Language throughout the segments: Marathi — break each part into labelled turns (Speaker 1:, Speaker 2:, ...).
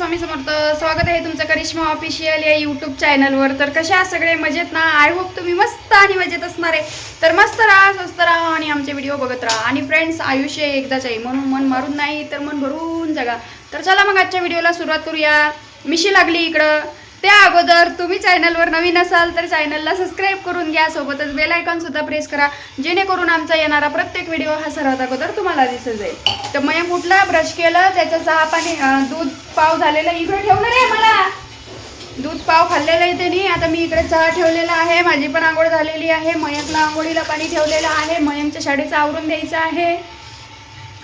Speaker 1: स्वामी समर्थ स्वागत आहे तुमचं करिश्मा ऑफिशियल या यूट्यूब चॅनलवर तर कशा आहात सगळे? मजेत ना? आय होप तुम्ही मस्त आणि मजेत असणार आहे. तर मस्त राहा स्वस्त राहा आणि आमचे व्हिडिओ बघत राहा. आणि फ्रेंड्स आयुष्य एकदाच आहे. म्हणून मन मारून नाही तर मन भरून जगा. तर चला मग आजच्या व्हिडिओला सुरुवात करूया. मिशी लागली इकडं. त्या अगोदर तुम्ही चॅनलवर नवीन असाल तर चॅनलला सबस्क्राईब करून घ्या सोबतच बेल आयकॉन सुद्धा प्रेस करा जेणेकरून आमचा येणारा प्रत्येक व्हिडिओ हा सर्वात अगोदर तुम्हाला दिसत जाईल. तर मग कुठला ब्रश केलं? त्याचं चहा पाणी दूध पाव झालेलं इकडे ठेवणार आहे मला. दूध पाव खाल्लेलं आहे त्यांनी. आता मी इकडे चहा ठेवलेला आहे. माझी पण आंघोळ झालेली आहे. मयंकला आंघोळीला पाणी ठेवलेलं आहे. मयंकच्या शाळेचं आवरून द्यायचं आहे.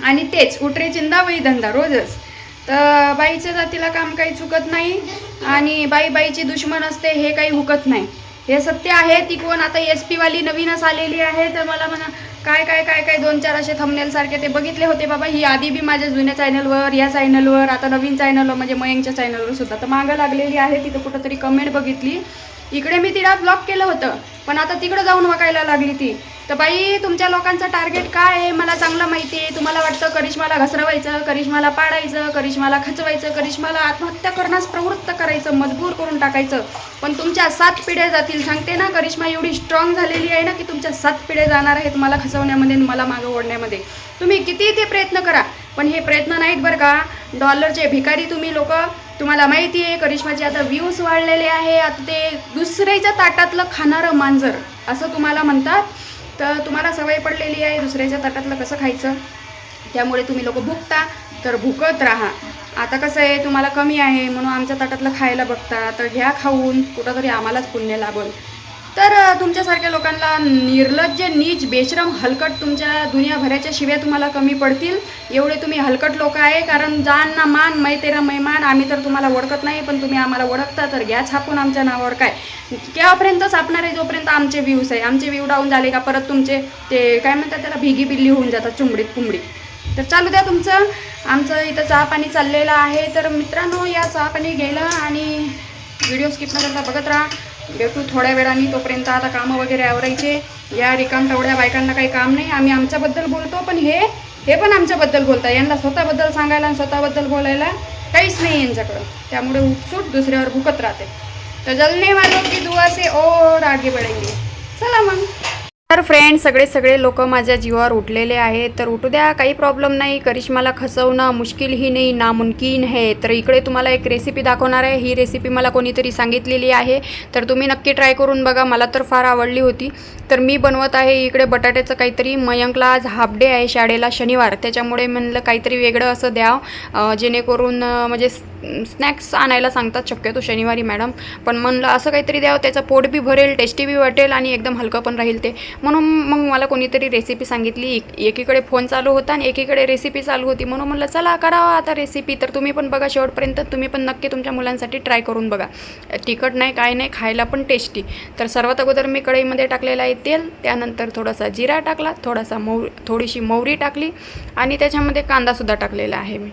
Speaker 1: आणि तेच उठरे चिंदा वही धंदा रोजच. तर बाईच्या जातीला काम काही चुकत नाही आणि बाई बाईची दुश्मन असते हे काही हुकत नाही. हे सत्य आहे ती कोण? आता एस पीवाली नवीनच आलेली आहे तर मला म्हणा काय काय काय काय दोन चार असे थंबनेलसारखे ते बघितले होते बाबा. ही आधी बी माझ्या जुन्या चॅनलवर या चॅनलवर आता नवीन चॅनलवर म्हणजे मयंकच्या चॅनलवर सुद्धा. तर मागं लागलेली आहे तिथं कुठंतरी कमेंट बघितली. इकडे मी तिला ब्लॉक केलं होतं पण आता तिकडं जाऊन वाकायला लागली ती. तर बाई तुमच्या लोकांचं टार्गेट काय आहे? मला चांगलं माहिती आहे. तुम्हाला वाटतं करिश्माला घसरवायचं करिश्माला पाडायचं करिश्माला खचवायचं करिश्माला आत्महत्या करण्यास प्रवृत्त करायचं मजबूर करून टाकायचं. पण तुमच्या सात पिढ्या जातील. सांगते ना करिश्मा एवढी स्ट्रॉंग झालेली आहे ना की तुमच्या सात पिढ्या जाणार आहेत मला खचवण्यामध्ये मला मागं ओढण्यामध्ये. तुम्ही किती ते प्रयत्न करा. पण हे प्रयत्न नाहीत बरं का. डॉलरचे भिकारी तुम्ही लोक. तुम्हाला माहिती आहे करिश्माचे आता व्ह्यूज वाढलेले आहे. आता ते दुसऱ्याच्या ताटातलं खाणारं मांजर असं तुम्हाला म्हणतात. तर तुम्हाला सवय पडलेली आहे दुसऱ्याच्या ताटातलं कसं खायचं? त्यामुळे तुम्ही लोक भुकता तर भुकत राहा. आता कसं आहे तुम्हाला कमी आहे म्हणून आमच्या ताटातलं खायला बघता तर घ्या खाऊन कुठंतरी आम्हालाच पुण्य लाभल. तर तुमच्यासारख्या लोकांना निर्लज्ज नीच बेशरम हलकट तुमच्या दुनियाभराच्या शिव्या तुम्हाला कमी पडतील. एवढे तुम्ही हलकट लोक आहे कारण जान ना मान मै तेरा मैमान आम्ही तर तुम्हाला ओळखत नाही पण तुम्ही आम्हाला ओळखता तर घ्या छापून आमच्या नावावर काय. केव्हापर्यंत छापणार आहे जोपर्यंत आमचे व्ह्यूज आहे. आमचे व्ह्यू डाऊन झाले का परत तुमचे ते काय म्हणतात त्याला भिगी बिल्ली होऊन जातात चुंबडीत कुंबडी तर चालू द्या तुमचं. आमचं इथं चहा पाणी चाललेलं आहे. तर मित्रांनो या चहा पाणी घ्यायला आणि व्हिडिओ स्किप न करता बघत राहा. भेटू थोड्या वेळाने तोपर्यंत आता कामं वगैरे आवरायचे. या रिकाम तेवढ्या बायकांना काही काम नाही. आम्ही आमच्याबद्दल बोलतो पण हे हे पण आमच्याबद्दल बोलतात. यांना स्वतःबद्दल सांगायला आणि स्वतःबद्दल बोलायला काहीच नाही यांच्याकडं. त्यामुळे उत्सूट दुसऱ्यावर भुकत राहते. तर जलने वालो की दुआ से और आगे बढ़ेंगे. चला मग. तर फ्रेंड सगळे सगळे लोक माझ्या जीवावर उठलेले आहेत. तर उठू द्या काही प्रॉब्लेम नाही. करिश्माला खसवणं मुश्किल ही नाही नामुमकिन है. तर इकडे तुम्हाला एक रेसिपी दाखवणार आहे. ही रेसिपी मला कोणीतरी सांगितलेली आहे. तर तुम्ही नक्की ट्राय करून बघा. मला तर फार आवडली होती. तर मी बनवत आहे इकडे बटाट्याचं काहीतरी. मयंकला आज हाफ डे आहे शाळेला शनिवार. त्याच्यामुळे म्हणलं काहीतरी वेगळं असं द्यावं. जेणेकरून म्हणजे स्नॅक्स आणायला सांगतात शक्यतो शनिवारी मॅडम पण म्हणलं असं काहीतरी द्यावं. त्याचं पोट बी भरेल टेस्टी बी वाटेल आणि एकदम हलकं पण राहील ते. म्हणून मग मला कोणीतरी रेसिपी सांगितली. एक- एकीकडे फोन चालू होता आणि एकीकडे रेसिपी चालू होती. म्हणून म्हणलं चला करावा आता रेसिपी तर तुम्ही पण बघा शेवटपर्यंत. तुम्ही पण नक्की तुमच्या मुलांसाठी ट्राय करून बघा. तिखट नाही काय नाही खायला पण टेस्टी तर सर्वात अगोदर मी कढईमध्ये टाकलेलं आहे तेल. त्यानंतर थोडासा जिरा टाकला. थोडासा मौ थोडीशी मोहरी टाकली. आणि त्याच्यामध्ये कांदासुद्धा टाकलेला आहे मी.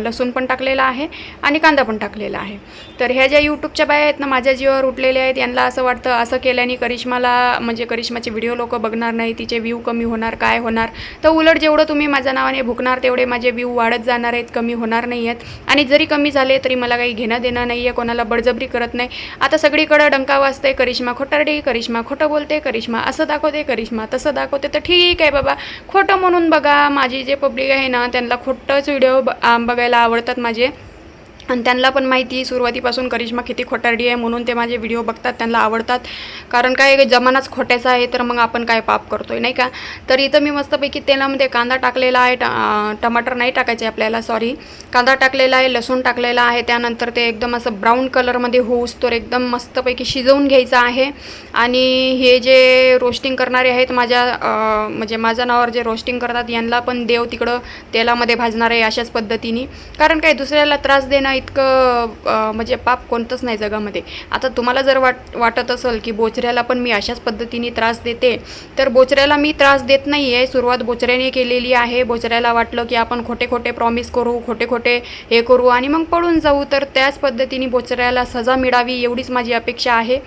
Speaker 1: लसूण पण टाकलेला आहे आणि कांदा पण टाकलेला आहे. तर ह्या ज्या यूट्यूबच्या बाया आहेत ना माझ्या जीवावर उठलेल्या आहेत यांना असं वाटतं असं केल्याने करिश्माला म्हणजे करिश्माचे व्हिडिओ लोक बघणार नाही तिचे व्ह्यू कमी होणार काय होणार? तर उलट जेवढं तुम्ही माझ्या नावाने भुकणार तेवढे माझे व्ह्यू वाढत जाणार आहेत कमी होणार नाही आहेत. आणि जरी कमी झाले तरी मला काही घेणं देणं नाही आहे कोणाला बळजबरी करत नाही. आता सगळीकडं डंका वाजते करिश्मा खोटारडी करिश्मा खोटं बोलते करिश्मा असं दाखवते करिश्मा तसं दाखवते तर ठीक आहे बाबा खोटं म्हणून बघा माझी जे पब्लिक आहे ना त्यांना खोटंच व्हिडिओ बघायला आवडतात माझे. आणि त्यांना पण माहिती सुरुवातीपासून करिश्मा किती खोटारडी आहे म्हणून ते माझे व्हिडिओ बघतात त्यांना आवडतात. कारण काय जमानाच खोट्याचा आहे तर मग आपण काय पाप करतो आहे नाही का? तर इथं मी मस्तपैकी तेलामध्ये कांदा टाकलेला आहे ट टमाटर नाही टाकायचे आपल्याला सॉरी कांदा टाकलेला आहे लसूण टाकलेला आहे त्यानंतर ते एकदम असं ब्राऊन कलरमध्ये होऊस तर एकदम मस्तपैकी शिजवून घ्यायचं आहे. आणि हे जे रोस्टिंग करणारे आहेत माझ्या म्हणजे माझ्या नावावर जे रोस्टिंग करतात यांना पण देव तिकडं तेलामध्ये भाजणार आहे अशाच पद्धतीने. कारण काय दुसऱ्याला त्रास देणं इतकं म्हणजे पाप कोणतंच नाही जगामध्ये. आता तुम्हाला जर वाट वाटत असेल की बोचऱ्याला पण मी अशाच पद्धतीने त्रास देते तर बोचऱ्याला मी त्रास देत नाही आहे सुरुवात बोचऱ्याने केलेली आहे. बोचऱ्याला वाटलं की आपण खोटे खोटे प्रॉमिस करू खोटे खोटे हे करू आणि मग पळून जाऊ. तर त्याच पद्धतीने बोचऱ्याला सजा मिळावी एवढीच माझी अपेक्षा आहे.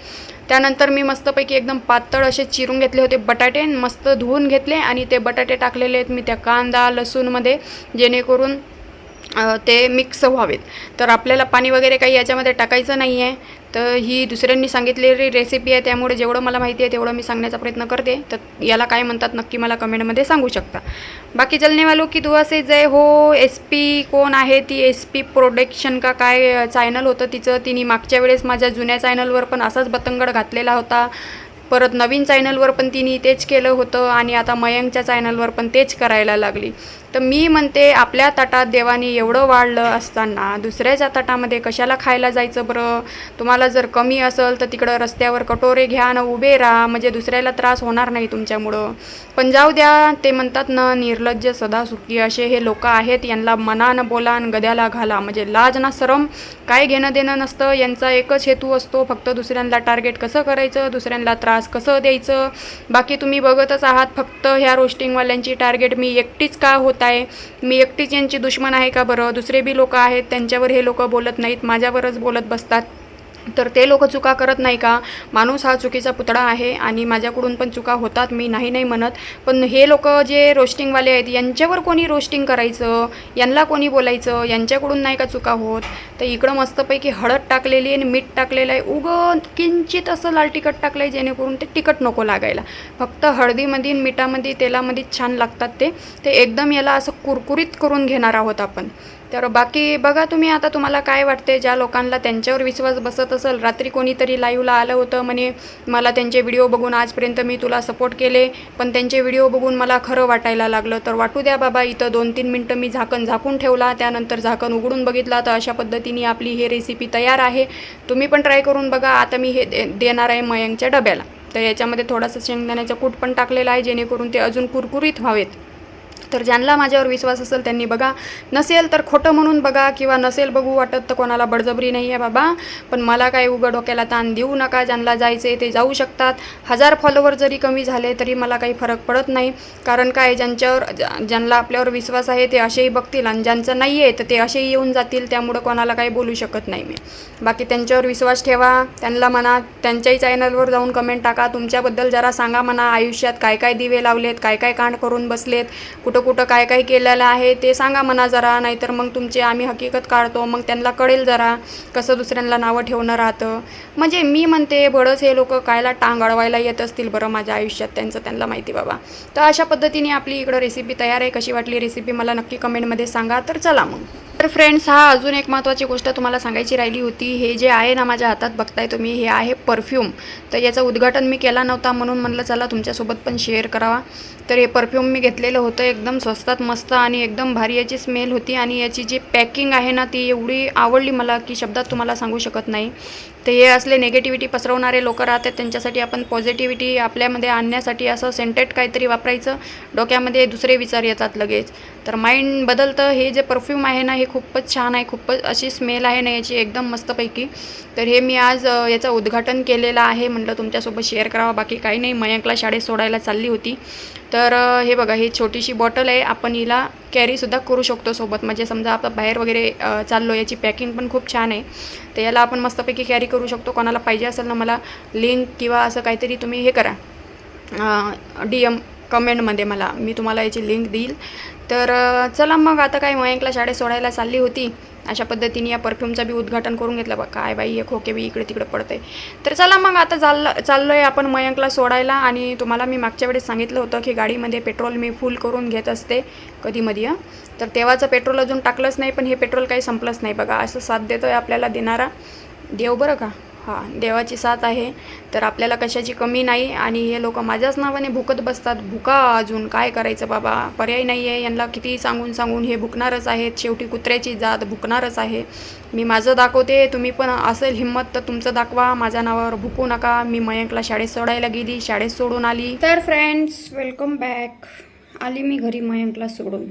Speaker 1: त्यानंतर मी मस्तपैकी एकदम पातळ असे चिरून घेतले होते बटाटे मस्त धुवून घेतले आणि ते बटाटे टाकलेले आहेत मी त्या कांदा लसूणमध्ये जेणेकरून ते मिक्स व्हावेत. तर आपल्याला पाणी वगैरे काही याच्यामध्ये टाकायचं नाही आहे तर ही दुसऱ्यांनी सांगितलेली रेसिपी आहे त्यामुळे जेवढं मला माहिती आहे तेवढं मी सांगण्याचा प्रयत्न करते. तर याला काय म्हणतात नक्की मला कमेंटमध्ये सांगू शकता. बाकी चलनेवालो की दुआ से जय हो एस पी कोण आहे ती एस पी प्रोडक्शन का काय चॅनल होतं तिचं? तिने मागच्या वेळेस माझ्या जुन्या चॅनलवर पण असाच बतंगड घातलेला होता. परत नवीन चॅनलवर पण तिने तेच केलं होतं आणि आता मयंकच्या चॅनलवर पण तेच करायला लागली. तर मी म्हणते आपल्या ताटात देवाने एवढं वाढलं असताना दुसऱ्याच्या ताटामध्ये कशाला खायला जायचं बरं? तुम्हाला जर कमी असेल तर तिकडं रस्त्यावर कटोरे घ्या ना उभे राहा म्हणजे दुसऱ्याला त्रास होणार नाही तुमच्यामुळं. पण जाऊ द्या ते म्हणतात ना निर्लज्ज सदा सुखी असे हे लोक आहेत यांना मनानं बोला आणि गद्याला घाला म्हणजे लाज ना सरम काय घेणं देणं नसतं यांचा एकच हेतू असतो फक्त दुसऱ्यांना टार्गेट कसं करायचं दुसऱ्यांना त्रास कसं द्यायचं? बाकी तुम्ही बघतच आहात फक्त ह्या रोस्टिंगवाल्यांची टार्गेट मी एकटीच का होत आहे मी एकटीच यांची दुश्मन आहे का बरं? दुसरे बी लोक आहेत त्यांच्यावर हे लोक बोलत नाहीत माझ्यावरच बोलत बसतात. तर ते लोक चुका करत नाही का? माणूस हा चुकीचा पुतळा आहे आणि माझ्याकडून पण चुका होतात मी नाही नाही म्हणत. पण हे लोक जे रोस्टिंगवाले आहेत यांच्यावर कोणी रोस्टिंग करायचं? यांना कोणी बोलायचं? यांच्याकडून नाही का चुका होत? तर इकडं मस्तपैकी हळद टाकलेली आणि मीठ टाकलेलं आहे. उगं किंचित असं लाल तिखट टाकलं आहे जेणेकरून ते तिखट नको लागायला. फक्त हळदीमध्ये मिठामध्ये तेलामध्ये छान लागतात ते. ते एकदम याला असं कुरकुरीत करून घेणार आहोत आपण. तर बाकी बघा तुम्ही आता तुम्हाला काय वाटते ज्या लोकांना त्यांच्यावर विश्वास बसत असेल रात्री कोणीतरी लाईव्हला आलं होतं म्हणे मला त्यांचे व्हिडिओ बघून आजपर्यंत मी तुला सपोर्ट केले पण त्यांचे व्हिडिओ बघून मला खरं वाटायला लागलं. तर वाटू द्या बाबा इथं दोन तीन मिनटं मी झाकण झाकून ठेवला त्यानंतर झाकण उघडून बघितला तर अशा पद्धतीने आपली ही रेसिपी तयार आहे. तुम्ही पण ट्राय करून बघा आता मी हे दे देणार आहे मयंकच्या डब्याला. तर याच्यामध्ये थोडासा शेंगदाण्याचा कूट पण टाकलेला आहे जेणेकरून ते अजून कुरकुरीत व्हावेत. तर ज्यांना माझ्यावर विश्वास असेल त्यांनी बघा. नसेल तर खोटं म्हणून बघा किंवा नसेल बघू वाटत तर कोणाला बळजबरी नाही आहे बाबा. पण मला काय उघड डोक्याला ताण देऊ नका. ज्यांना जायचे ते जाऊ शकतात. हजार फॉलोवर जरी कमी झाले तरी मला काही फरक पडत नाही. कारण काय? ज्यांच्यावर ज्यांना आपल्यावर विश्वास आहे ते असेही बघतील आणि ज्यांचं नाही आहे तर ते असेही येऊन जातील. त्यामुळं कोणाला काही बोलू शकत नाही मी. बाकी त्यांच्यावर विश्वास ठेवा. त्यांना म्हणा त्यांच्याही चॅनलवर जाऊन कमेंट टाका. तुमच्याबद्दल जरा सांगा म्हणा. आयुष्यात काय काय दिवे लावलेत? काय काय कांड करून बसलेत? कुठं कुठं काय काय केलेलं आहे ते सांगा म्हणा जरा नाहीतर मग तुमचे आम्ही हकीकत काढतो मग त्यांना कळेल जरा कसं दुसऱ्यांना नावं ठेवणं राहतं. म्हणजे मी म्हणते बडंच हे लोक कायला टांग अडवायला येत असतील बरं माझ्या आयुष्यात त्यांचं त्यांना माहिती बाबा. तर अशा पद्धतीने आपली इकडं रेसिपी तयार आहे कशी वाटली रेसिपी मला नक्की कमेंटमध्ये सांगा. तर चला मग. तर फ्रेंड्स हा अजून एक महत्त्वाची गोष्ट तुम्हाला सांगायची राहिली होती. हे जे आहे ना माझ्या हातात बघताय तुम्ही हे आहे परफ्यूम तर याचं उद्घाटन मी केला नव्हता म्हणून म्हणलं चला तुमच्यासोबत पण शेअर करावा. तर हे परफ्यूम मी घेतलेलं होतं एकदम स्वस्तात मस्त आणि एकदम भारी याची स्मेल होती. आणि याची जी पॅकिंग आहे ना ती एवढी आवडली मला की शब्दात तुम्हाला सांगू शकत नाही. तर हे असले नेगेटिव्हिटी पसरवणारे लोक राहतात त्यांच्यासाठी आपण पॉझिटिव्हिटी आपल्यामध्ये आणण्यासाठी असं सेंटेड काहीतरी वापरायचं. डोक्यामध्ये दुसरे विचार येतात लगेच. तर माइंड बदलतं हे जे परफ्यूम आहे ना हे खूपच छान आहे खूपच अशी स्मेल आहे ना याची एकदम मस्तपैकी. तर हे मी आज याचं उद्घाटन केलेलं आहे म्हटलं तुमच्यासोबत शेअर करावं बाकी काही नाही. मयंकला शाळेत सोडायला चालली होती. तर हे बघा ही छोटीशी बॉटल आहे. आपण हिला कॅरीसुद्धा करू शकतो सोबत. म्हणजे समजा आपण बाहेर वगैरे चाललो याची पॅकिंग पण खूप छान आहे. तर याला आपण मस्तपैकी कॅरी करू शकतो. कोणाला पाहिजे असेल ना मला लिंक किंवा असं काहीतरी तुम्ही हे करा. डी एम कमेंटमध्ये मला. मी तुम्हाला याची लिंक देईल. तर चला मग. आता काय मयंकला शाळेत सोडायला चालली होती. अशा पद्धतीने या परफ्यूमचा बी उद्घाटन करून घेतलं. बा काय बाई हे खोके बी इकडे तिकडे पडते तर चला मग आता चाललं चाललो आहे आपण मयंकला सोडायला आणि तुम्हाला मी मागच्या वेळेस सांगितलं होतं की गाडीमध्ये पेट्रोल मी फुल करून घेत असते कधीमधी हं. तर तेव्हाचं पेट्रोल अजून टाकलंच नाही पण हे पेट्रोल काही संपलंच नाही. बघा असं साथ देतो आहे आपल्याला देणारा. देव बरं का. हां देवाची साथ आहे. तर आपल्याला कशाची कमी नाही आणि हे लोक माझ्याच नावाने भुकत बसतात. भुका अजून काय करायचं बाबा? पर्याय नाही आहे. यांना किती सांगून सांगून हे भुकणारच आहेत. शेवटी कुत्र्याची जात भुकणारच आहे. मी माझं दाखवते. तुम्ही पण असेल हिंमत तर तुमचं दाखवा. माझ्या नावावर भुकू नका. मी मयंकला शाळेत सोडायला गेली शाळेत सोडून आली. तर फ्रेंड्स वेलकम बॅक आली मी घरी मयंकला सोडून.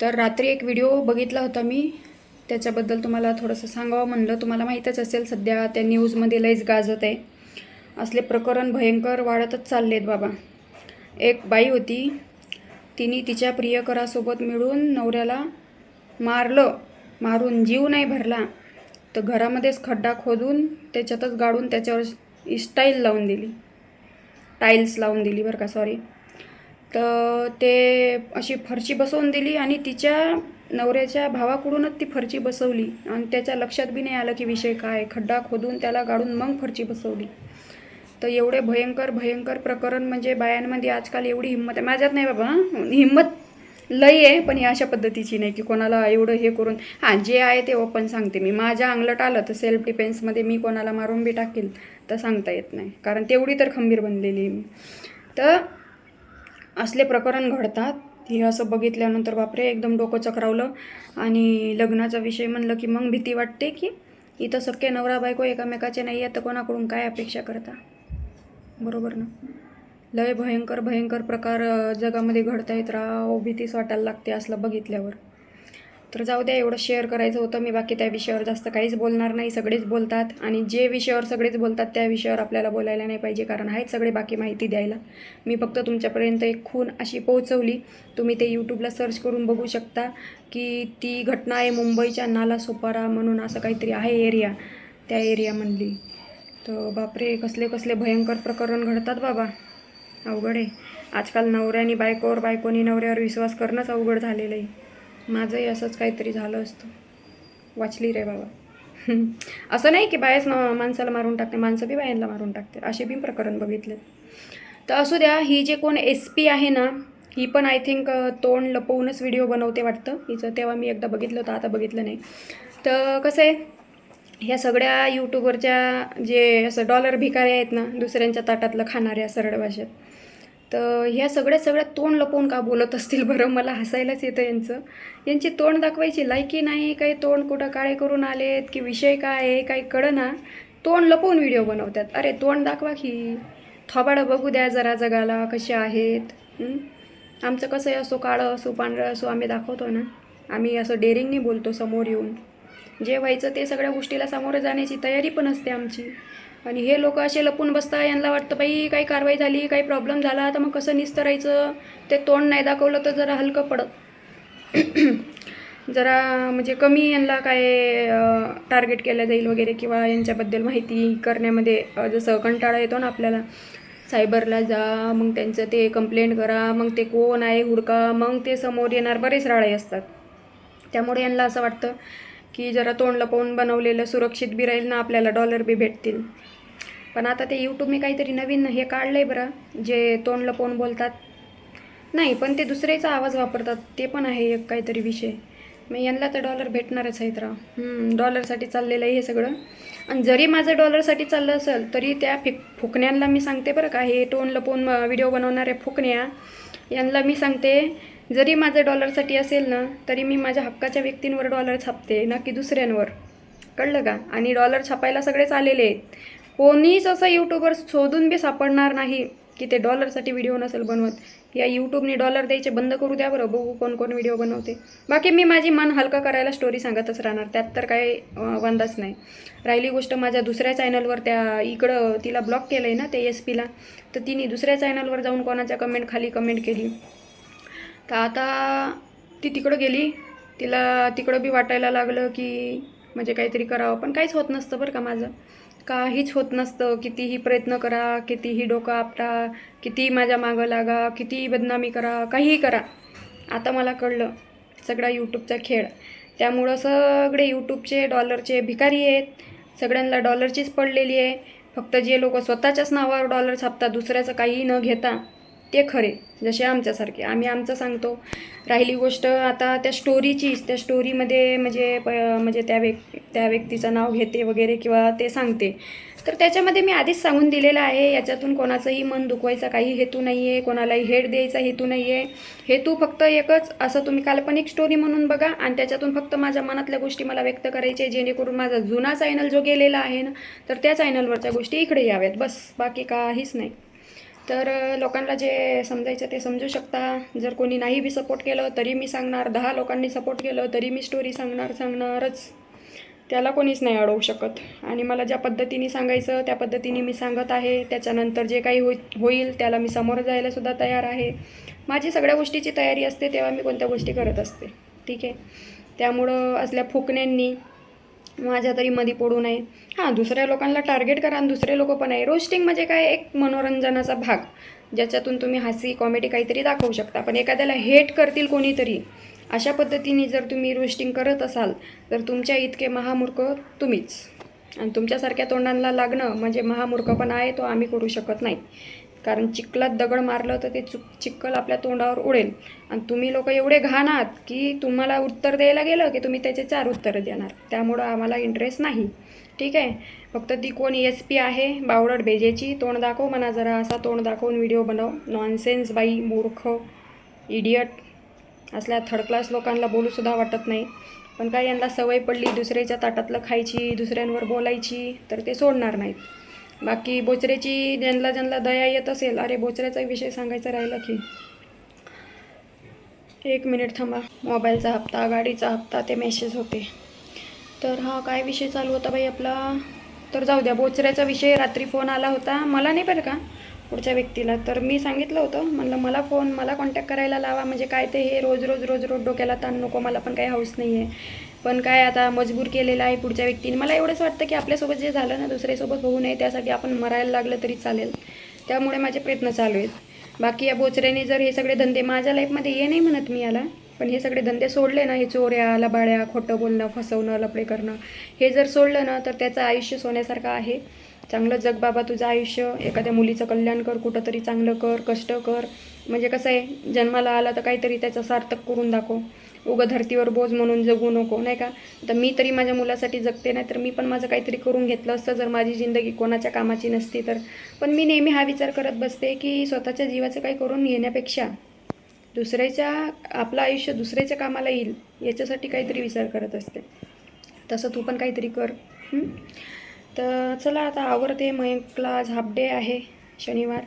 Speaker 1: तर रात्री एक व्हिडिओ बघितला होता मी. त्याच्याबद्दल तुम्हाला थोडंसं सांगावं म्हणलं. तुम्हाला माहीतच असेल सध्या त्या न्यूजमध्ये लईच गाजत आहे. असले प्रकरण भयंकर वाढतच चालले आहेत बाबा. एक बाई होती तिने तिच्या प्रियकरासोबत मिळून नवऱ्याला मारलं. मारून जीव नाही भरला. तर घरामध्येच खड्डा खोदून त्याच्यातच गाडून त्याच्यावर स्टाईल लावून दिली. टाईल्स लावून दिली बरं का सॉरी तर ते अशी फरशी बसवून दिली आणि तिच्या नवऱ्याच्या भावाकडूनच ती फरची बसवली. आणि त्याच्या लक्षात बी नाही आलं की विषय काय. खड्डा खोदून त्याला गाडून मग फरची बसवली. तर एवढे भयंकर भयंकर प्रकरण म्हणजे बायांमध्ये आजकाल एवढी हिंमत आहे. माझ्यात नाही बाबा हिंमत लई आहे पण ही अशा पद्धतीची नाही की कोणाला एवढं हे करून. हां जे आहे ते ओपन सांगते मी. माझ्या अंगलट आलं तर सेल्फ डिफेन्समध्ये मी कोणाला मारून बी टाकेल तर सांगता येत नाही. कारण तेवढी तर खंबीर बनलेली आहे मी. तर असले प्रकरण घडतात. हे असं बघितल्यानंतर बापरे एकदम डोकं चक्रावलं. आणि लग्नाचा विषय म्हणलं की मग भीती वाटते की इथं सख्खे नवरा बायको एकामेकाचे नाही आहेत तर कोणाकडून काय अपेक्षा करता? बरोबर ना? लय भयंकर भयंकर प्रकार जगामध्ये घडता येत राव. भीतीच वाटायला लागते असलं बघितल्यावर. तर जाऊ द्या एवढं शेअर करायचं होतं मी बाकी त्या विषयावर जास्त काहीच बोलणार नाही सगळेच बोलतात. आणि जे विषयावर सगळेच बोलतात त्या विषयावर आपल्याला बोलायला नाही पाहिजे कारण आहेत सगळे बाकी माहिती द्यायला. मी फक्त तुमच्यापर्यंत एक खून अशी पोहोचवली. तुम्ही ते यूट्यूबला सर्च करून बघू शकता की ती घटना आहे मुंबईच्या नाला सोपारा म्हणून असं काहीतरी आहे एरिया त्या एरियामधली तर बापरे कसले कसले भयंकर प्रकरण घडतात बाबा. अवघड आहे. आजकाल नवऱ्यानी बायकोवर बायकोनी नवऱ्यावर विश्वास करणंच अवघड झालेलं आहे. माझंही असंच काहीतरी झालं असतं. वाचली रे बाबा. असं नाही की बायच माणसाला मारून टाकते माणसं बी बायांना मारून टाकते असे बी प्रकरण बघितले. तर असू द्या ही जे कोण एस पी आहे ना ही पण आय थिंक तोंड लपवूनच व्हिडिओ बनवते वाटतं. हिचं तेव्हा मी एकदा बघितलं होतं आता बघितलं नाही. तर कसं आहे ह्या सगळ्या यूट्यूबवरच्या जे असं डॉलर भिकारी आहेत ना दुसऱ्यांच्या ताटातलं खाणाऱ्या सरळ भाषेत तर ह्या सगळ्या सगळ्या तोंड लपवून का बोलत असतील बरं? मला हसायलाच येतं यांचं. यांची तोंड दाखवायची लायकी नाही काही तोंड कुठं काळे करून आलेत की विषय काय आहे काही कळना. तोंड लपवून व्हिडिओ बनवतात. अरे तोंड दाखवा की. थोबाडं बघू द्या जरा जगाला कसे आहेत. आमचं कसं असो काळं असो पांढरं असो आम्ही दाखवतो ना. आम्ही असं डेअरिंगनी बोलतो समोर येऊन. जे व्हायचं ते सगळ्या गोष्टीला सामोरं जाण्याची तयारी पण असते आमची. आणि हे लोक असे लपून बसता यांना वाटतं बाई काही कारवाई झाली काही प्रॉब्लेम झाला तर मग कसं निस्तरायचं ते तोंड नाही दाखवलं तर जरा हलकं पडत. जरा म्हणजे कमी यांना काय टार्गेट केलं जाईल वगैरे किंवा यांच्याबद्दल माहिती करण्यामध्ये जसं कंटाळा येतो ना आपल्याला. सायबरला जा मग त्यांचं ते कंप्लेंट करा मग ते कोण आहे हुडका मग ते समोर येणार बरेच राळे असतात. त्यामुळे यांना असं वाटतं की जरा तोंड लपवून बनवलेलं सुरक्षित बी राहील ना आपल्याला डॉलर बी भेटतील. पण आता ते यूट्यूबने काहीतरी नवीन हे काढलं आहे बरं जे तोंड लपवून बोलतात. नाही पण ते दुसऱ्याचा आवाज वापरतात ते पण आहे एक काहीतरी विषय. मग यांना तर डॉलर भेटणारच आहेत राव. डॉलरसाठी चाललेलं आहे हे सगळं. आणि जरी माझं डॉलरसाठी चाललं असेल तरी त्या फिक फुकण्यांना मी सांगते बरं का हे टोन लपवून व्हिडिओ बनवणाऱ्या फुकण्या यांना मी सांगते जरी माझं डॉलरसाठी असेल ना तरी मी माझ्या हक्काच्या व्यक्तींवर डॉलर छापते ना की दुसऱ्यांवर. कळलं का? आणि डॉलर छापायला सगळेच आलेले आहेत. कोणीच असं यूट्यूबर शोधून बी सापडणार नाही की ते डॉलरसाठी व्हिडिओ नसेल बनवत. या यूट्यूबने डॉलर द्यायचे बंद करू द्या बरं बघू कोण कोण व्हिडिओ बनवते. बाकी मी माझी मन हलकं करायला स्टोरी सांगतच राहणार त्यात तर काही वंदाच वांदाच नाही. राहिली गोष्ट माझ्या दुसऱ्या चॅनलवर त्या इकडं तिला ब्लॉक केलं आहे ना ते एस पीला तर तिने दुसऱ्या चॅनलवर जाऊन कोणाच्या कमेंट खाली कमेंट केली. तर आता ती तिकडं गेली. तिला तिकडं बी वाटायला लागलं की म्हणजे काहीतरी करावं. पण काहीच होत नसतं बरं का माझं. काहीच होत नसतं. कितीही प्रयत्न करा कितीही डोकं आपटा कितीही माझ्या मागं लागा कितीही बदनामी करा काहीही करा. आता मला कळलं सगळा यूट्यूबचा खेळ. त्यामुळं सगळे यूट्यूबचे डॉलरचे भिकारी आहेत. सगळ्यांना डॉलरचीच पडलेली आहे. फक्त जे लोक स्वतःच्याच नावावर डॉलर छापतात दुसऱ्याचं काहीही न घेता. ते खरे जसे आमच्यासारखे. आम्ही आमचं सांगतो. राहिली गोष्ट आता त्या स्टोरीचीच त्या स्टोरीमध्ये म्हणजे प म्हणजे त्या व्यक् त्या व्यक्तीचं नाव घेते वगैरे किंवा ते सांगते. तर त्याच्यामध्ये मी आधीच सांगून दिलेलं आहे याच्यातून कोणाचंही मन दुखवायचा काही हेतू नाही आहे कोणालाही हेड द्यायचा हेतू नाही आहे हेतू फक्त एकच असं तुम्ही काल्पनिक स्टोरी म्हणून बघा आणि त्याच्यातून फक्त माझ्या मनातल्या गोष्टी मला व्यक्त करायचे जेणेकरून माझा जुना चॅनल जो गेलेला आहे ना तर त्या चॅनलवरच्या गोष्टी इकडे याव्यात. बस बाकी काहीच नाही. तर लोकांना जे समजायचं ते समजू शकता. जर कोणी नाही बी सपोर्ट केलं तरी मी सांगणार. दहा लोकांनी सपोर्ट केलं तरी मी स्टोरी सांगणार सांगणारच. त्याला कोणीच नाही अडवू शकत. आणि मला ज्या पद्धतीने सांगायचं त्या पद्धतीने मी सांगत आहे. त्याच्यानंतर जे काही होई होईल त्याला मी समोर जायला सुद्धा तयार आहे. माझी सगळ्या गोष्टीची तयारी असते तेव्हा मी कोणत्या गोष्टी करत असते. ठीक आहे? त्यामुळं असल्या फुकण्यांनी माझ्या तरी मध्ये पडू नये. हां दुसऱ्या लोकांना टार्गेट करा आणि दुसरे लोक पण आहे. रोस्टिंग म्हणजे काय? एक मनोरंजनाचा भाग ज्याच्यातून तुम्ही हसी कॉमेडी काहीतरी दाखवू शकता. पण एखाद्याला हेट करतील कोणीतरी अशा पद्धतीने जर तुम्ही रोस्टिंग करत असाल तर तुमच्या इतके महामूर्ख तुम्हीच. आणि तुमच्यासारख्या तोंडांना लागणं म्हणजे महामूर्खपणा आहे तो आम्ही करू शकत नाही. कारण चिखलात दगड मारलं तर ते चुक चिखल आपल्या तोंडावर उडेल. आणि तुम्ही लोक एवढे घाण आहात की तुम्हाला उत्तर द्यायला गेलं की तुम्ही त्याचे चार उत्तरं देणार. त्यामुळं आम्हाला इंटरेस्ट नाही. ठीक आहे? फक्त ती कोण एस पी आहे बावडट बेजेची तोंड दाखव म्हणा जरा असा तोंड दाखवून व्हिडिओ बनव. नॉनसेन्स बाई मूर्ख इडियट असल्या थर्ड क्लास लोकांना बोलूसुद्धा वाटत नाही. पण काय यांना सवय पडली दुसऱ्याच्या ताटातलं खायची दुसऱ्यांवर बोलायची तर ते सोडणार नाहीत. बाकी बोचऱ्याची ज्यांना ज्यांना दया येत असेल अरे बोचऱ्याचा विषय सांगायचा राहिला की. एक मिनिट थांबा. मोबाईलचा हप्ता गाडीचा हप्ता ते मेसेज होते. तर हा काय विषय चालू होता बाई आपला? तर जाऊ द्या बोचऱ्याचा विषय रात्री फोन आला होता. मला नाही बरं का पुढच्या व्यक्तीला. तर मी सांगितलं होतं. म्हणलं मला फोन मला कॉन्टॅक्ट करायला लावा. म्हणजे काय ते हे रोज रोज रोज रोज डोक्याला ताण नको. मला पण काही हाऊस नाही आहे पण काय आता मजबूर केलेलं आहे पुढच्या व्यक्तीने. मला एवढंच वाटतं की आपल्यासोबत जे झालं ना दुसऱ्यासोबत होऊ नये त्यासाठी आपण मरायला लागलं तरी चालेल. त्यामुळे माझे प्रयत्न चालू आहेत. बाकी या बोचऱ्याने जर हे सगळे धंदे माझ्या लाईफमध्ये ये नाही म्हणत मी याला पण हे सगळे धंदे सोडले ना हे चोऱ्या लबाड्या खोटं बोलणं फसवणं लपडे करणं हे जर सोडलं ना तर त्याचं आयुष्य सोन्यासारखं आहे. चांगलं जग बाबा तुझं आयुष्य एखाद्या मुलीचं कल्याण कर कुठंतरी चांगलं कर कष्ट कर. म्हणजे कसं आहे जन्माला आला तर काहीतरी त्याचं सार्थक करून दाखव. उगं धर्तीवर बोज म्हणून जगू नको नाही का? तर मी तरी माझ्या मुलासाठी जगते नाही तर मी पण माझं काहीतरी करून घेतलं असतं जर माझी जिंदगी कोणाच्या कामाची नसती तर. पण मी नेहमी हा विचार करत बसते की स्वतःच्या जीवाचं काही करून घेण्यापेक्षा दुसऱ्याच्या आपलं आयुष्य दुसऱ्याच्या कामाला येईल याच्यासाठी काहीतरी विचार करत असते. तसं तू पण काहीतरी कर. तर चला आता आवडते मयंकला आज हाफ डे आहे शनिवार.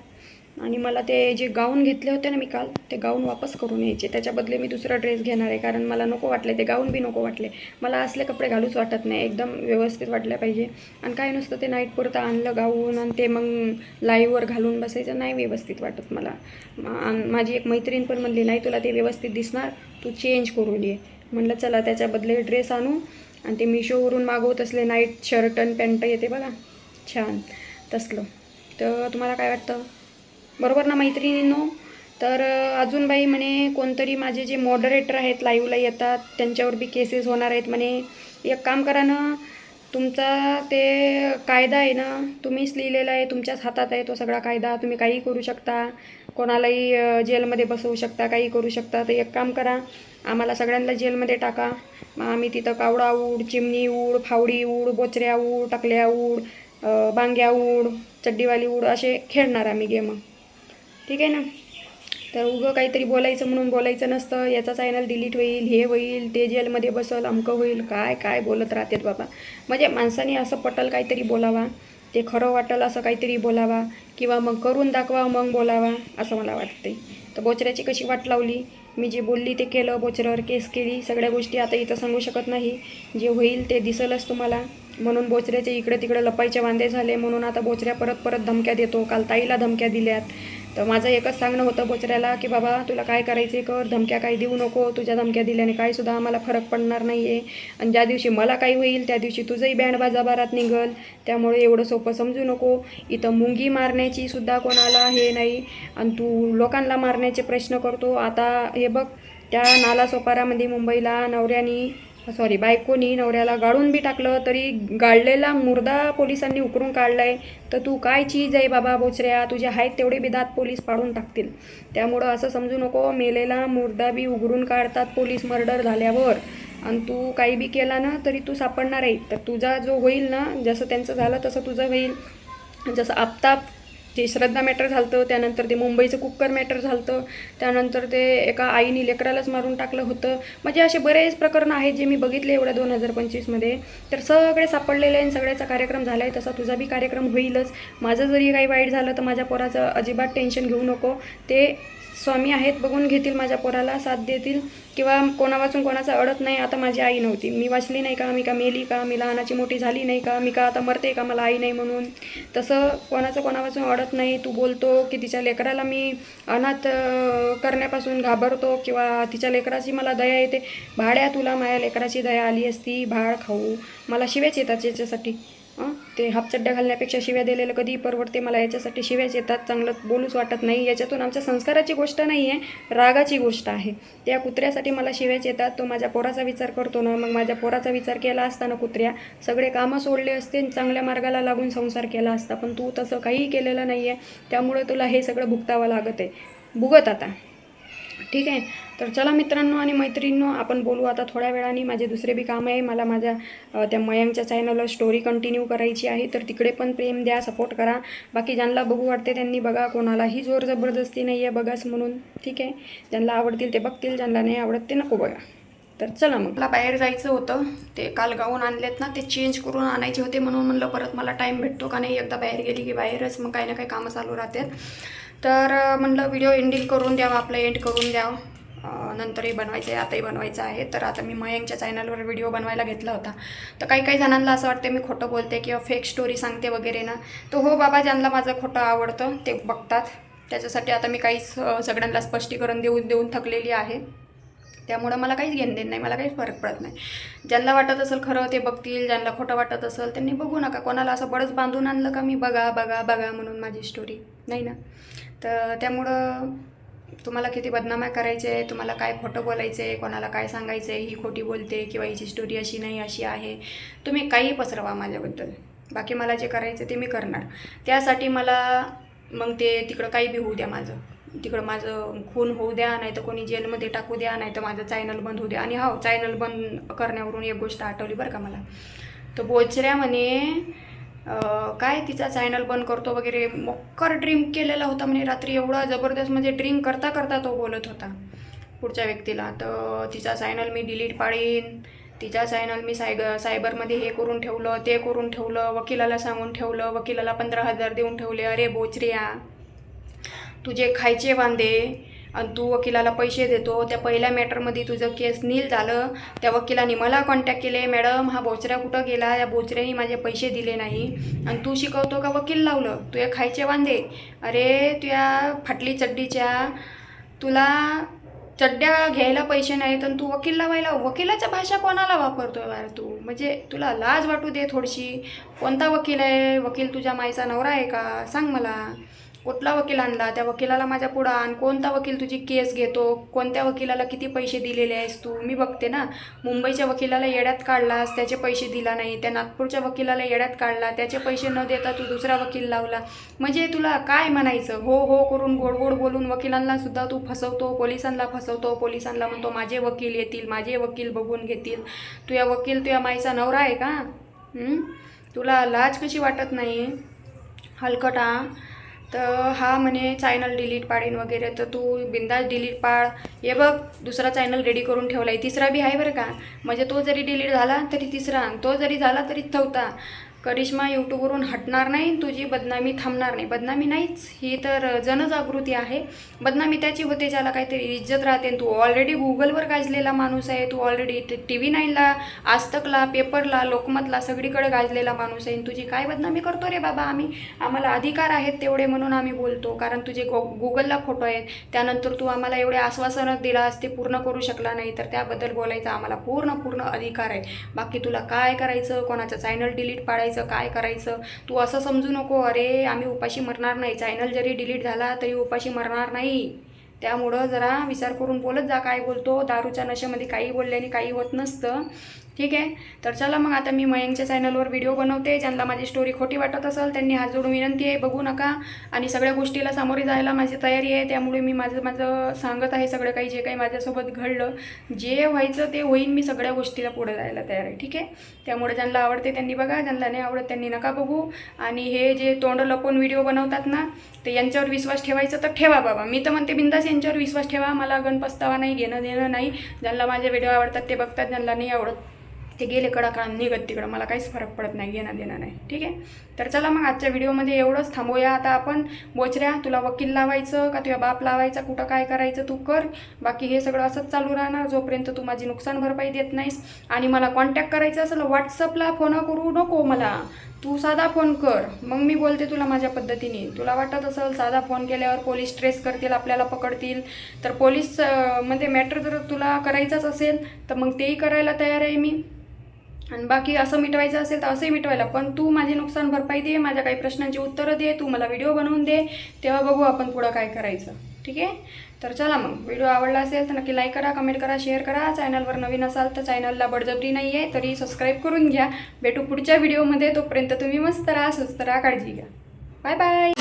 Speaker 1: आणि मला ते जे गाऊन घेतले होते ना मी काल ते गाऊन वापस करून यायचे. त्याच्या बदले मी दुसरा ड्रेस घेणार आहे. कारण मला नको वाटले ते गाऊन बी नको वाटले. मला असले कपडे घालूच वाटत नाही. एकदम व्यवस्थित वाटले पाहिजे. आणि काय नुसतं ते नाईट पुरतं आणलं गाऊन आणि ते मग लाईव्हवर घालून बसायचं. नाही व्यवस्थित वाटत मला. माझी एक मैत्रीण पण म्हणली नाही तुला ते व्यवस्थित दिसणार. तू चेंज करून ये. म्हणलं चला त्याच्या बदले ड्रेस आणू. आणि ते मिशोवरून मागवत असले नाईट शर्ट आणि पॅन्ट येते बघा. छान. तसलं. तर तुम्हाला काय वाटतं? बरोबर ना मैत्रिणींनो? तर अजून बाई म्हणे कोणतरी माझे जे मॉडरेटर आहेत लाईव्हला येतात त्यांच्यावर बी केसेस होणार आहेत म्हणे. एक काम करा ना तुमचा ते कायदा आहे ना तुम्हीच लिहिलेला आहे तुमच्याच हातात आहे तो सगळा कायदा तुम्ही काही करू शकता. कोणालाही जेलमध्ये बसवू शकता काही करू शकता. तर एक काम करा आम्हाला सगळ्यांना जेलमध्ये टाका. मग आम्ही तिथं कावडा उड चिमणी उड फावडी उड बोचऱ्या उड टाकल्या उड बांग्या उड चड्डीवाली उड असे खेळणार आम्ही गेम. ठीक आहे ना? तर उगं काहीतरी बोलायचं म्हणून बोलायचं नसतं. याचा चॅनल डिलीट होईल हे होईल ते जेलमध्ये बसल अमकं होईल. काय काय बोलत राहतात बाबा? म्हणजे माणसाने असं पटल काहीतरी बोलावा. ते खरं वाटेल असं काहीतरी बोलावा. किंवा मग करून दाखवा मग बोलावा असं मला वाटते तर बोचऱ्याची कशी वाट लावली? मी जे बोलली ते केलं बोचरावर केस केली सगळ्या गोष्टी आता इथं सांगू शकत नाही. जे होईल ते दिसलच तुम्हाला. म्हणून बोचऱ्याचे इकडे तिकडे लपायचे वांदे झाले. म्हणून आता बोचऱ्या परत परत धमक्या देतो. काल ताईला धमक्या दिल्यात. तर माझं एकच सांगणं होतं बोचऱ्याला की बाबा तुला काय करायचे कर धमक्या काही देऊ नको तुझ्या धमक्या दिल्याने काही सुद्धा आम्हाला फरक पडणार नाही आहे आणि ज्या दिवशी मला काही होईल त्या दिवशी तुझंही बँड बाजाबारात निघल. त्यामुळे एवढं सोपं समजू नको. इथं मुंगी मारण्याची सुद्धा कोणाला हे नाही. आणि तू लोकांना मारण्याचे प्रश्न करतो. आता हे बघ त्या नाला सोपारामध्ये मुंबईला नवऱ्यानी सॉरी बायकोनी नवऱ्याला गाळून बी टाकलं तरी गाळलेला मुर्दा पोलिसांनी उकरून काढलाय. तर तू काय चीज आहे बाबा बोचऱ्या? तुझे आहेत तेवढे बी दात पोलीस पाडून टाकतील. त्यामुळं असं समजू नको मेलेला मुर्दा बी उघडून काढतात पोलीस मर्डर झाल्यावर. आणि तू काही बी केला ना तरी तू सापडणार आहे. तर तुझा जो होईल ना जसं त्यांचं झालं तसं तुझं होईल. जसं आफताब ते श्रद्धा मॅटर झालं त्यानंतर ते मुंबईचं कुकर मॅटर झालं त्यानंतर ते एका आईने लेकरालाच मारून टाकलं होतं. म्हणजे असे बरेच प्रकरणं आहेत जे मी बघितले एवढ्या दोन हजार पंचवीसमध्ये तर सगळे सापडलेले आहे आणि सगळ्याचा कार्यक्रम झाला आहे तसा तुझा बी कार्यक्रम होईलच. माझं जरी काही वाईट झालं तर माझ्या पोराचं अजिबात टेन्शन घेऊ नको. ते स्वामी आहेत बघून घेतील माझ्या पोराला साथ देतील. किंवा कोणा वाचून कोणाचं अडत नाही आता माझी आई नव्हती. मी वाचली नाही का मी का मेली का मी लहानाची मोठी झाली नाही का मी का आता मरते का मला आई नाही म्हणून. तसं कोणाचं कोणा वाचून अडत नाही तू बोलतो की तिच्या लेकराला मी अनाथ करण्यापासून घाबरतो किंवा तिच्या लेकराची मला दया येते. भाड्या तुला माझ्या लेकराची दया आली असती भाड खाऊ. मला शिव्याच येतात याच्यासाठी. ते हापचड्ड्या घालण्यापेक्षा शिव्या दिलेलं कधी परवडते मला याच्यासाठी शिव्याच येतात चांगलं बोलूच वाटत नाही. याच्यातून आमच्या संस्काराची गोष्ट नाही आहे रागाची गोष्ट आहे. त्या कुत्र्यासाठी मला शिव्याच येतात तो माझ्या पोराचा विचार करतो ना मग माझ्या पोराचा विचार केला असता ना कुत्र्या सगळे कामं सोडले असते आणि चांगल्या मार्गाला लागून संसार केला असता पण तू तसं काहीही केलेलं नाही आहे त्यामुळे तुला हे सगळं भुगतावं लागत आहे भुगत आता. ठीक आहे? तर चला मित्रांनो आणि मैत्रिणींनो आपण बोलू आता थोड्या वेळाने. माझे दुसरे बी काम आहे. मला माझ्या त्या मयंकच्या चॅनलवर स्टोरी कंटिन्यू करायची आहे. तर तिकडे पण प्रेम द्या सपोर्ट करा. बाकी ज्यांना बघू वाटते त्यांनी बघा. कोणालाही जोर जबरदस्ती नाही आहे बघाच म्हणून. ठीक आहे? ज्यांना आवडतील ते बघतील. ज्यांना नाही आवडत ते नको बघा. तर चला मग. मला बाहेर जायचं होतं. ते काल गाऊन आणलेत ना ते चेंज करून आणायचे होते म्हणून म्हणलं परत मला टाईम भेटतो का नाही? एकदा बाहेर गेली की बाहेरच. मग काही ना काही कामं चालू राहतात. तर म्हटलं म्हणलं व्हिडिओ एंडिंग करून द्यावा आपलं एंड करून द्यावं. नंतरही बनवायचं आहे आताही बनवायचं आहे. तर आता मी मयंकच्या चॅनलवर व्हिडिओ बनवायला घेतला होता. तर काही काही जणांना असं वाटते मी खोटं बोलते किंवा फेक स्टोरी सांगते वगैरे ना. तर हो बाबा ज्यांना माझं खोटं आवडतं ते बघतात. त्याच्यासाठी आता मी काहीच सगळ्यांना स्पष्टीकरण देऊन देऊन थकलेली आहे. त्यामुळं मला काहीच घेणं देणं नाही मला काहीच फरक पडत नाही. ज्यांना वाटत असेल खरं ते बघतील ज्यांना खोटं वाटत असेल त्यांनी बघू नका. कोणाला असं बडंच बांधून आणलं का मी बघा बघा बघा म्हणून माझी स्टोरी नाही ना? तर त्यामुळं तुम्हाला किती बदनामा करायचे आहे तुम्हाला काय खोटं बोलायचं आहे कोणाला काय सांगायचं आहे ही खोटी बोलते किंवा हिची स्टोरी अशी नाही अशी आहे तुम्ही काही पसरवा माझ्याबद्दल. बाकी मला जे करायचं ते मी करणार. त्यासाठी मला मग ते तिकडं काही बी होऊ द्या माझं. तिकडं माझं खून होऊ द्या नाही तर कोणी जेलमध्ये टाकू द्या नाही तर माझं चॅनल बंद होऊ द्या. आणि हो चॅनल बंद करण्यावरून एक गोष्ट आठवली बरं का मला. तर बोचऱ्या म्हणे काय तिचा चॅनल बंद करतो वगैरे मोक्कर ड्रिंक केलेला होता म्हणजे रात्री एवढा जबरदस्त म्हणजे ड्रिंक करता करता तो बोलत होता पुढच्या व्यक्तीला. तर तिचा चॅनल मी डिलीट पाडीन तिचा चॅनल मी सायग सायबरमध्ये हे करून ठेवलं ते करून ठेवलं वकिलाला सांगून ठेवलं वकिलाला पंधरा हजार देऊन ठेवले अरे बोचऱ्या तुझे खायचे वांदे आणि तू वकिलाला पैसे देतो. त्या पहिल्या मॅटरमध्ये तुझं केस नील झालं. त्या वकिलाने मला कॉन्टॅक्ट केले मॅडम हा बोचऱ्या कुठं गेला? या बोचऱ्याने माझे पैसे दिले नाही. आणि तू शिकवतो का वकील लावलं? तुझे खायचे वांदे? अरे तुया फाटली चड्डीच्या. तुला चड्ड्या घ्यायला पैसे नाहीत आणि तू वकील लावायला वकिलाच्या भाषा कोणाला वापरतो यार तू? म्हणजे तुला लाज वाटू दे थोडीशी. कोणता वकील आहे? वकील तुझ्या माईचा नवरा आहे का? सांग मला. कुठला वकील आणला? त्या वकिलाला माझ्या पुढं आण. कोणता वकील तुझी केस घेतो? कोणत्या वकिलाला किती पैसे दिलेले आहेस तू? मी बघते ना. मुंबईच्या वकिलाला येड्यात काढलास त्याचे पैसे दिला नाही. त्या नागपूरच्या वकिलाला येड्यात काढला. त्याचे पैसे न देता तू दुसरा वकील लावला. म्हणजे तुला काय म्हणायचं? हो हो करून गोड गोड बोलून वकिलांना सुद्धा तू फसवतो पोलिसांना फसवतो. पोलिसांना म्हणतो माझे वकील येतील. माझे वकील बघून घेतील. तुझ्या वकील तुझ्या माईचा नवरा आहे का? तुला लाज कशी वाटत नाही? हलकटा तर हा म्हणे चॅनल डिलीट पाडीन वगैरे तर तू बिंदास डिलीट पाड. हे बघ दुसरा चॅनल रेडी करून ठेवला आहे तिसरा बी आहे बरं का? म्हणजे तो जरी डिलीट झाला तरी तिसरा आणि तो जरी झाला तरी चौथा. करिश्मा यूट्यूबवरून हटणार नाही तुझी बदनामी थांबणार नाही. बदनामी नाहीच ही तर जनजागृती आहे. बदनामी त्याची होते ज्याला काहीतरी इज्जत राहते. तू ऑलरेडी गुगलवर गाजलेला माणूस आहे तू ऑलरेडी टी व्ही नाईनला आजतकला पेपरला लोकमतला सगळीकडे गाजलेला माणूस आहे. आणि तुझी काय बदनामी करतो रे बाबा आम्ही? आम्हाला अधिकार आहेत तेवढे म्हणून आम्ही बोलतो. कारण तुझे गो गुगलला फोटो आहेत. त्यानंतर तू आम्हाला एवढे आश्वासनं दिलास ते पूर्ण करू शकला नाही. तर त्याबद्दल बोलायचा आम्हाला पूर्ण पूर्ण अधिकार आहे. बाकी तुला काय करायचं? कोणाचं चॅनल डिलीट पाडायचं? काय करायचं? तू असं समजू नको. अरे आम्ही उपाशी मरणार नाही. चॅनल जरी डिलीट झाला तरी उपाशी मरणार नाही. त्यामुळं जरा विचार करून बोलत जा. काय बोलतो? दारूच्या नशेमध्ये काही बोलल्याने काही होत नसतं. ठीक आहे? तर चला मग आता मी मयंकच्या चॅनलवर व्हिडिओ बनवते. ज्यांना माझी स्टोरी खोटी वाटत असेल त्यांनी हात जोडून विनंती आहे बघू नका. आणि सगळ्या गोष्टीला सामोरे जायला माझी तयारी आहे. त्यामुळे मी माझं माझं सांगत आहे सगळं काही जे काही माझ्यासोबत घडलं. जे व्हायचं ते होईन. मी सगळ्या गोष्टीला पुढे जायला तयार आहे. ठीक आहे? त्यामुळे ज्यांना आवडते त्यांनी बघा. ज्यांना नाही आवडत त्यांनी नका बघू. आणि हे जे तोंड लपवून व्हिडिओ बनवतात ना ते यांच्यावर विश्वास ठेवायचा तर ठेवा बाबा. मी तर म्हणते बिंदास यांच्यावर विश्वास ठेवा. मला गण पस्तावा नाही घेणं देणं नाही. ज्यांना माझे व्हिडिओ आवडतात ते बघतात. ज्यांना नाही आवडत ते गेले कडाकडा निघत तिकडं. मला काहीच फरक पडत नाही घेणं देणं नाही. ठीक आहे? तर चला मग आजच्या व्हिडिओमध्ये एवढंच. थांबूया आता आपण. बोचऱ्या तुला वकील लावायचं का तुझ्या बाप लावायचा? कुठं काय करायचं तू कर. बाकी हे सगळं असंच चालू राहणार. जोपर्यंत तू माझी नुकसान भरपाई देत नाहीस आणि मला कॉन्टॅक्ट करायचं असेल व्हॉट्सअपला फोन करू नको मला. तू साधा फोन कर. मग मी बोलते तुला माझ्या पद्धतीने. तुला वाटत असेल साधा फोन केल्यावर पोलीस ट्रेस करतील आपल्याला पकडतील. तर पोलीसमध्ये म्हणजे मॅटर जर तुला करायचाच असेल तर मग तेही करायला तयार आहे मी. आणि बाकी असं मिटवायचं असेल तर असंही मिटवायला. पण तू माझी नुकसान भरपाई दे माझ्या काही प्रश्नांची उत्तरं दे तू मला व्हिडिओ बनवून दे. तेव्हा बघू आपण पुढं काय करायचं. ठीक आहे? तर चला मग. व्हिडिओ आवडला असेल तर नक्की लाईक करा कमेंट करा शेअर करा. चॅनलवर नवीन असाल तर चॅनलला बडजबरी नाही आहे तरी सबस्क्राईब करून घ्या. भेटू पुढच्या व्हिडिओमध्ये तोपर्यंत तुम्ही मस्त राहा स्वस्त राहा काळजी घ्या. Bye bye